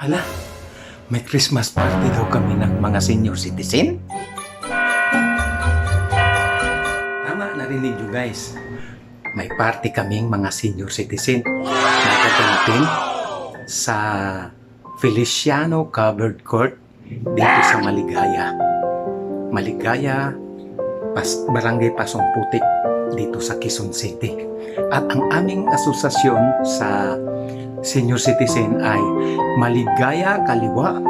Hala, may Christmas party daw kami ng mga senior citizen? Tama, narinig nyo guys. May party kaming mga senior citizen na sa Feliciano Covered Court dito sa Maligaya. Maligaya, Pas Barangay Pasong Putik dito sa Quezon City. At ang aming asosasyon sa senior citizen ay Maligaya Kaliwa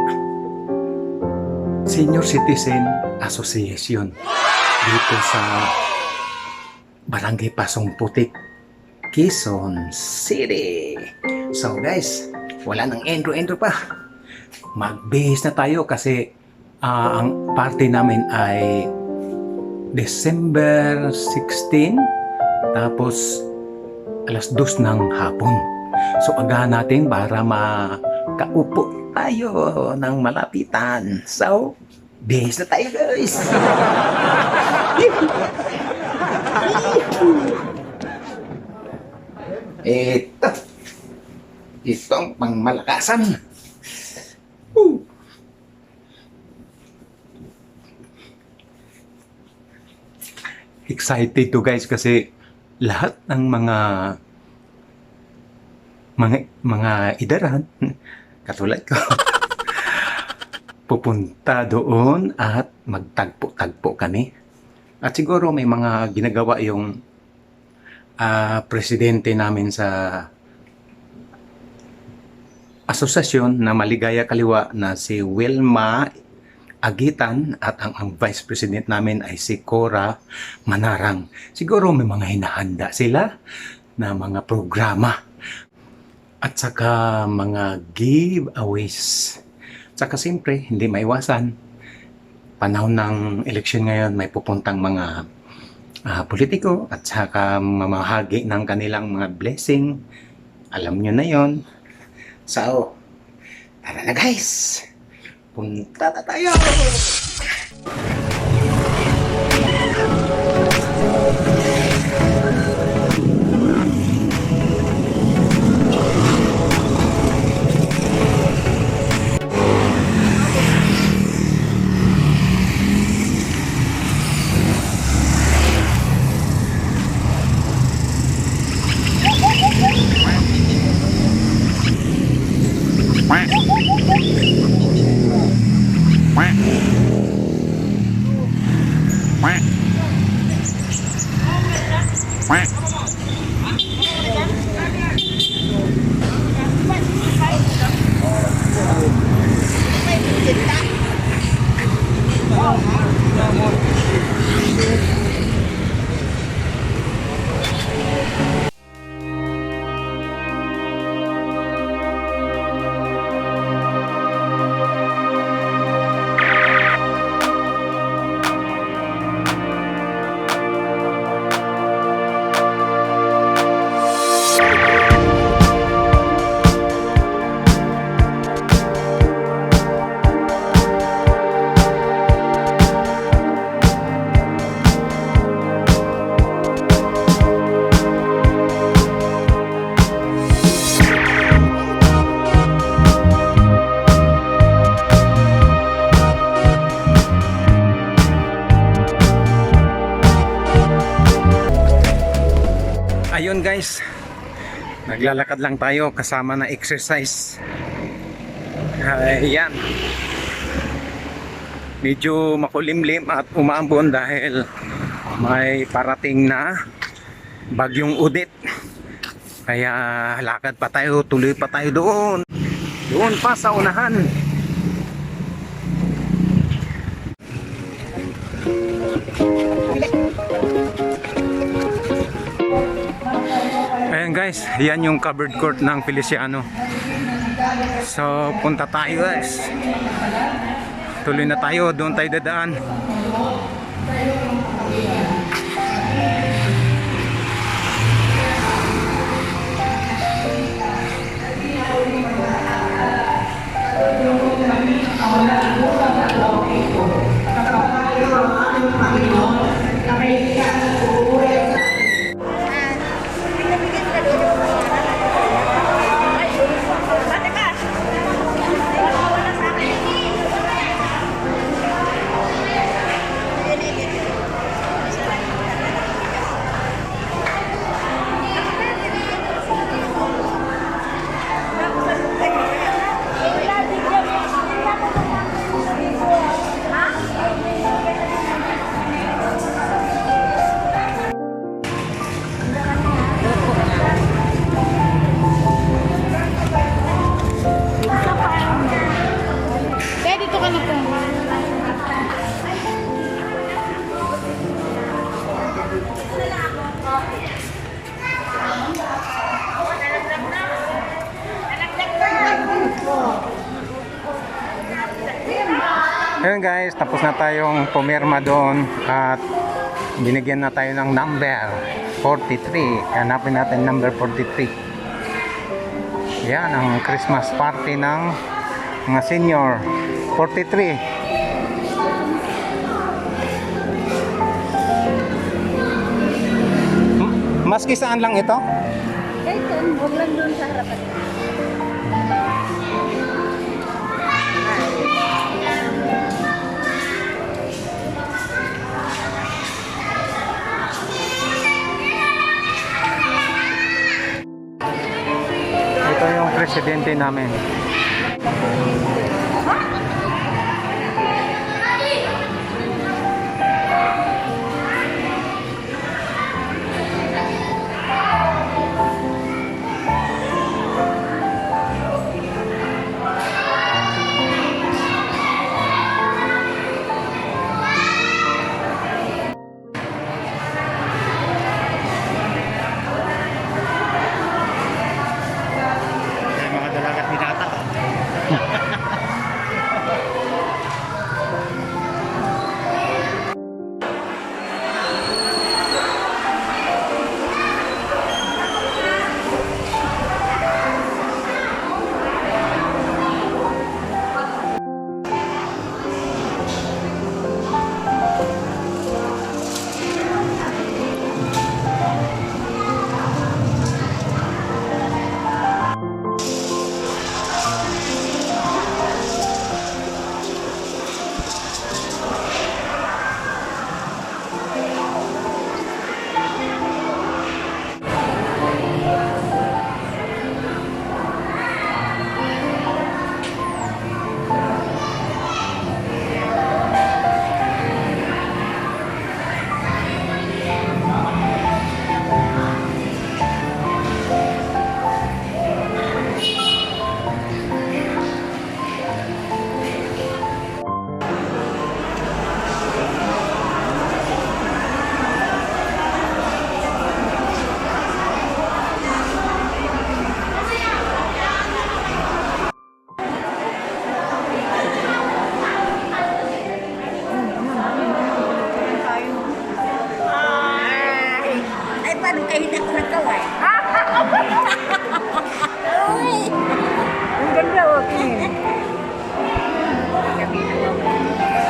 Senior Citizen Association dito sa Barangay Pasong Putik, Quezon City. So guys, wala nang entro-entro pa. Mag-base na tayo kasi ah, ang party namin ay December 16 tapos alas 2 ng hapon. So agahan natin para makaupo tayo ng malapitan. So, base na tayo guys! Ito. Ito ang pangmalakasan. Excited to guys kasi lahat ng mga mga mga idaran katulad ko pupunta doon at magtagpo-tagpo kami. At siguro may mga ginagawa yung ah, presidente namin sa asosasyon na Maligaya Kaliwa na si Wilma Agitan at ang, ang vice president namin ay si Cora Manarang. Siguro may mga hinahanda sila na mga programa at saka mga giveaways. Saka siyempre, hindi maiwasan. Panahon ng eleksyon ngayon, may pupuntang mga ah, politiko at saka mamahagi ng kanilang mga blessing. Alam nyo na yon. So, tara na guys! Punta na tayo! Naglalakad lang tayo kasama na exercise. Ayan. Medyo makulimlim at umaambon dahil may parating na bagyong udit. Kaya lakad pa tayo, tuloy pa tayo doon. Doon pa sa unahan. Ayan guys, yan yung covered court ng Feliciano. So, punta tayo guys. Tuloy na tayo, doon tayo dadaan. Tayong pumirma doon at binigyan na tayo ng number 43. Hanapin natin number 43. Yan ang Christmas party ng mga senior. 43. M- Maski saan lang ito? Doon, huwag lang doon sa harapan. Presidente namin. Paano kayo hindi ako nagkaway? Uy! Ang ganda, okay.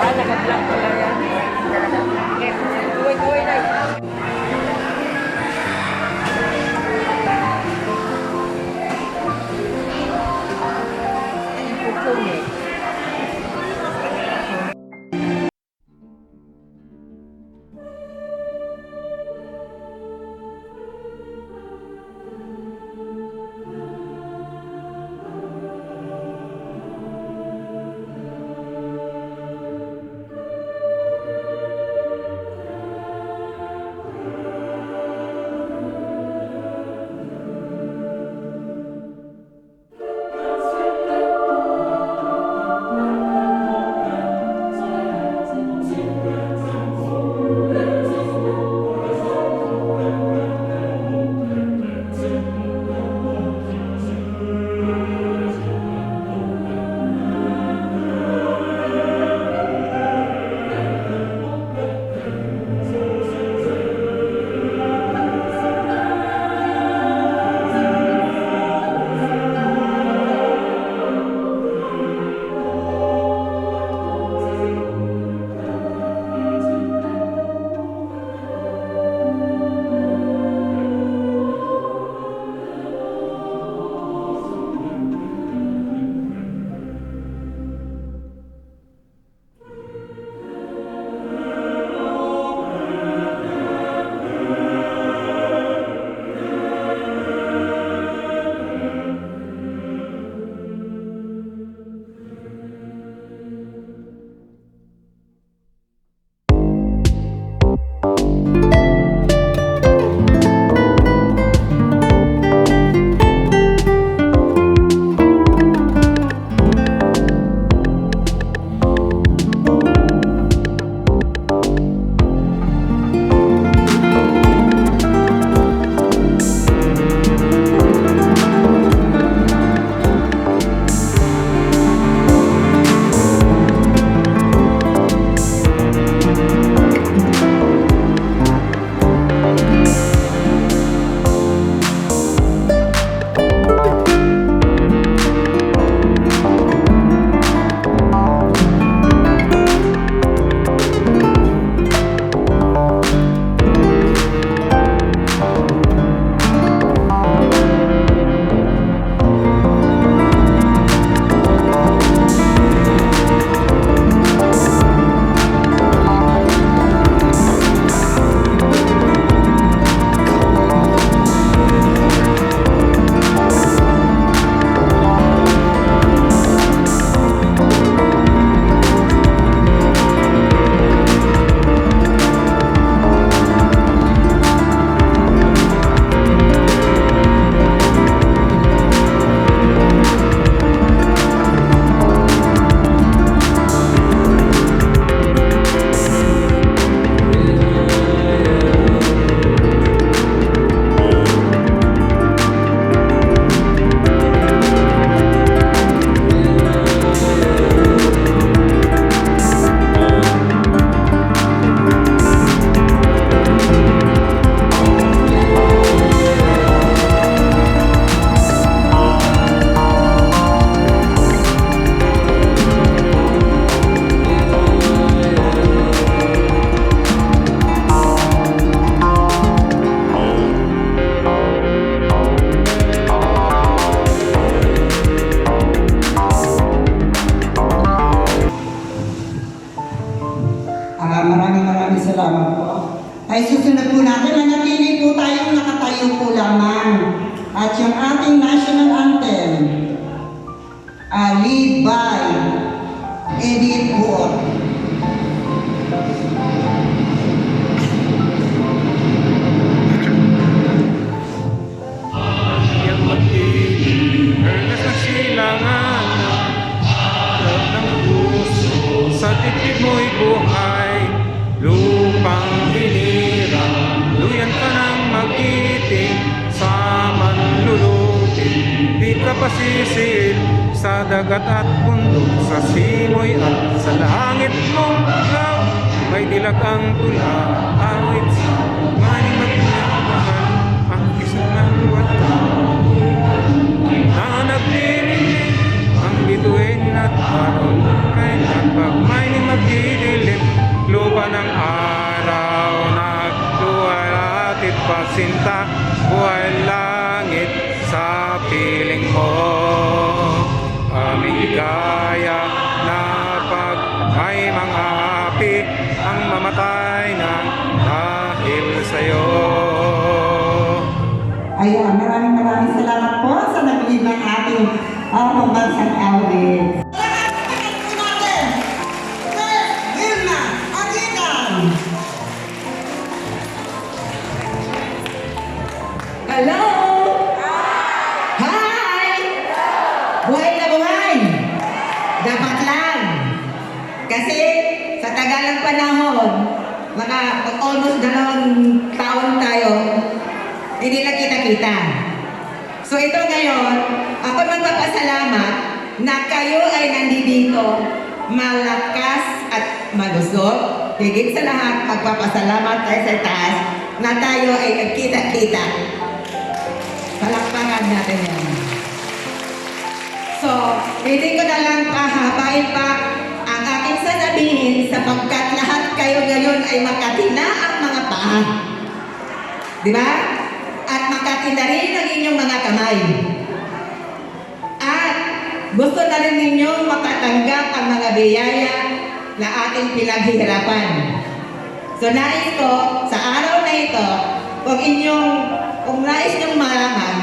Ah, naka-vlog ko lang Uh, maraming maraming salamat po. Ay susunod po natin, nanatili po tayong nakatayo po lamang. At yung ating national anthem, uh, Lead by Edith Ward. sa titig mo'y buhay. Ka pasisiil Sa dagat at bundok Sa simoy at sa langit mong ikaw May dilag ang tula Awit sa maning magmamahal Ang kisap ng wata na nagdidilim ang bituin at araw kay nagpagmay ni magdidilim lupa ng araw nagduwalatid pasinta buhay langit aming almost dalawang taon tayo, hindi na kita-kita. So ito ngayon, ako magpapasalamat na kayo ay nandito malakas at malusog. Higit sa lahat, magpapasalamat tayo sa taas na tayo ay nagkita-kita. Palakpakan natin yan. So, hindi ko na lang pahabain pa sasabihin sapagkat lahat kayo ngayon ay makatina ang mga paa. Di ba? At makatina rin ang inyong mga kamay. At gusto na rin ninyong makatanggap ang mga biyaya na ating pinaghihirapan. So nais ko, sa araw na ito, kung inyong, kung nais nyong malaman,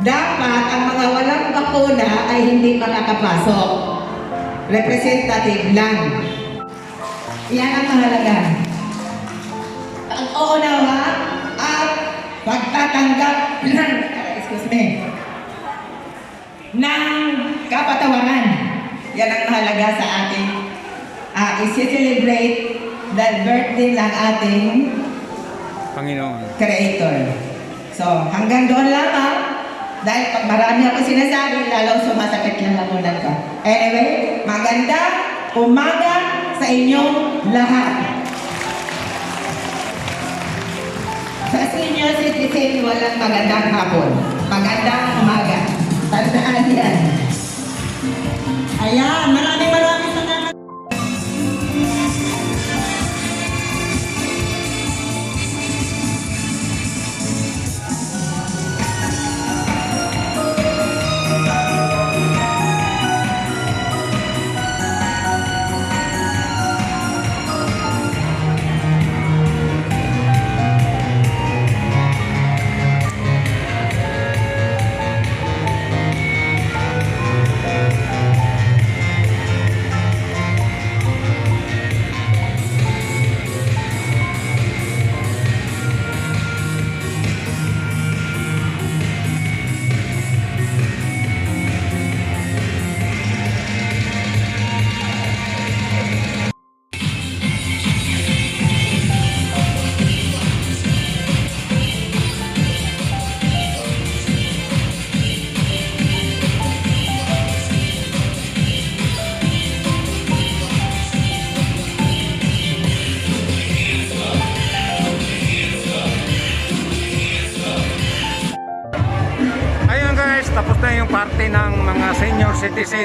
dapat ang mga walang bakuna ay hindi makakapasok. Representative lang. Yan ang mahalaga. Ang uunawa at pagtatanggap ng, excuse me, ng kapatawaran. Yan ang mahalaga sa ating uh, isi-celebrate the birthday ng ating Panginoon creator. So, hanggang doon lamang. Dahil pag marami ako sinasabi, lalo sumasakit lang ang unan ko. Anyway, maganda umaga sa inyong lahat. Sa senior citizen, walang magandang hapon. Magandang umaga. Tandaan yan. Ayan, maraming maraming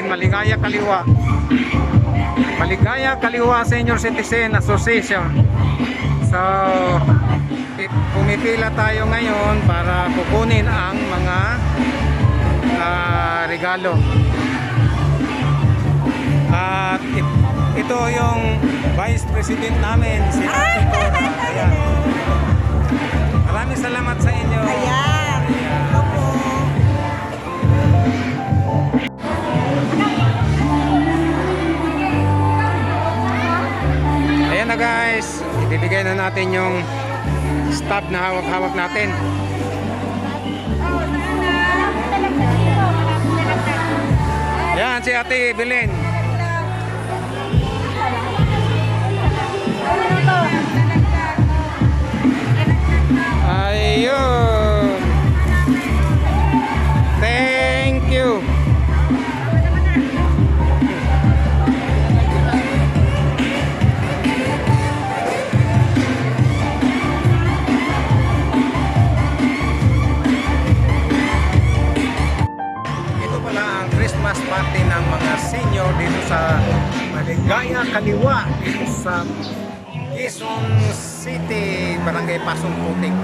citizen Maligaya Kaliwa. Maligaya Kaliwa Senior Citizen Association. So, pumipila tayo ngayon para kukunin ang mga ah, regalo. At it- ito yung Vice President namin, si. Ayan. Maraming salamat sa inyo. Ayan. Guys, ibibigay na natin yung stop na hawak-hawak natin. Yan si Ate Belen. Senior dito sa Maligaya Kaliwa sa Quezon City, Barangay Pasong Putik.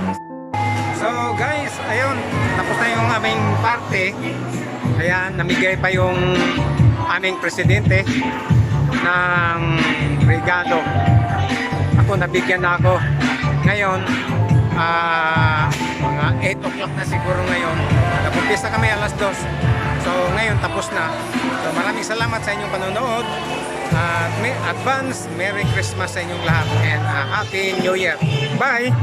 So guys, ayun, tapos na yung aming party. Ayan, namigay pa yung aming presidente ng regalo. Ako nabigyan na ako. Ngayon, ah, mga 8 o'clock na siguro ngayon. Nagumpisa kami alas 2. So ngayon tapos na. So maraming salamat sa inyong panonood. At may advance Merry Christmas sa inyong lahat and a Happy New Year. Bye!